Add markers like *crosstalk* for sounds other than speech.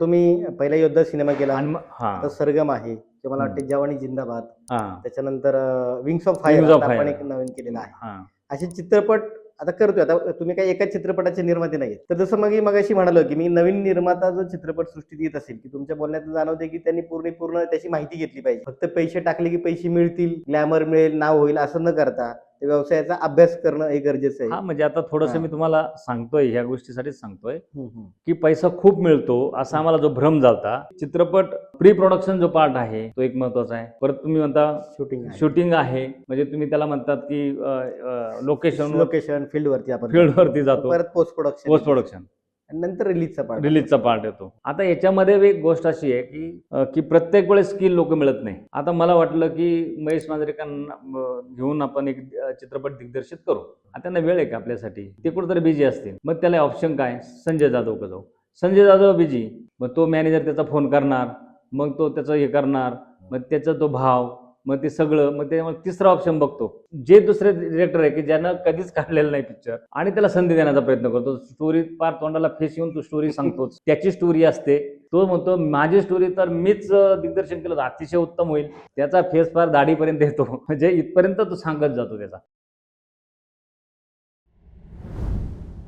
तुम्ही पहिला योद्धा सिनेमा केला. आणि मग- हा. आता सरगम आहे किंवा मला वाटते जवानी जिंदाबाद. हा. त्याच्यानंतर विंग्स ऑफ फायर of आपण Fire. एक नवीन केलेला आहे. हा. असे चित्रपट आता करतोय आता तुम्ही काही एकाच चित्रपटाचे निर्माते नाही तर जसं मग मग अशी म्हणालो की मी नवीन निर्माता जो चित्रपट सृष्टीत येत असेल की तुमच्या बोलण्यात जाणवते की त्यांनी पूर्ण पूर्ण त्याची माहिती घेतली पाहिजे. फक्त पैसे टाकले की पैसे मिळतील ग्लॅमर मिळेल नाव होईल असं न करता व्यवसायाचा अभ्यास करणं हे गरजेचं आहे. हा म्हणजे आता थोडस. मी तुम्हाला सांगतोय ह्या गोष्टीसाठीच सांगतोय. की पैसा खूप मिळतो असा आम्हाला जो भ्रम झालता. चित्रपट प्री प्रोडक्शन जो पार्ट आहे तो एक महत्त्वाचा आहे. परत तुम्ही म्हणता शूटिंग आहे. शूटिंग आहे. म्हणजे तुम्ही त्याला म्हणतात की लोकेशन लोकेशन फील्ड वरती आपण फील्ड वरती जातो. परत पोस्ट प्रोडक्शन पोस्ट प्रोडक्शन नंतर रिलीजचा पार्ट रिलीजचा पार्ट येतो. आता याच्यामध्ये एक गोष्ट अशी आहे की की प्रत्येक वेळेस स्किल लोक मिळत नाही. आता मला वाटलं की महेश मांजरेकरांना घेऊन आपण एक चित्रपट दिग्दर्शित करू. आता त्यांना वेळ आहे का आपल्यासाठी? ते कुठेतरी बिझी असतील. मग त्याला ऑप्शन काय? संजय जाधव का जाऊ. संजय जाधव बिझी मग तो मॅनेजर त्याचा फोन करणार. मग तो त्याचं हे करणार. मग त्याचा तो भाव. मग ते सगळं मग त्यामुळे तिसरा ऑप्शन बघतो. जे दुसरे डिरेक्टर आहे की ज्यानं कधीच काढलेलं नाही पिक्चर आणि त्याला संधी देण्याचा प्रयत्न करतो. स्टोरी पार तोंडाला फेस येऊन तो स्टोरी सांगतोच *laughs* त्याची स्टोरी असते. तो म्हणतो माझी स्टोरी तर मीच दिग्दर्शन केलं तर अतिशय उत्तम होईल. त्याचा फेस फार दाढीपर्यंत येतो. *laughs* म्हणजे इथपर्यंत तो सांगत जातो त्याचा.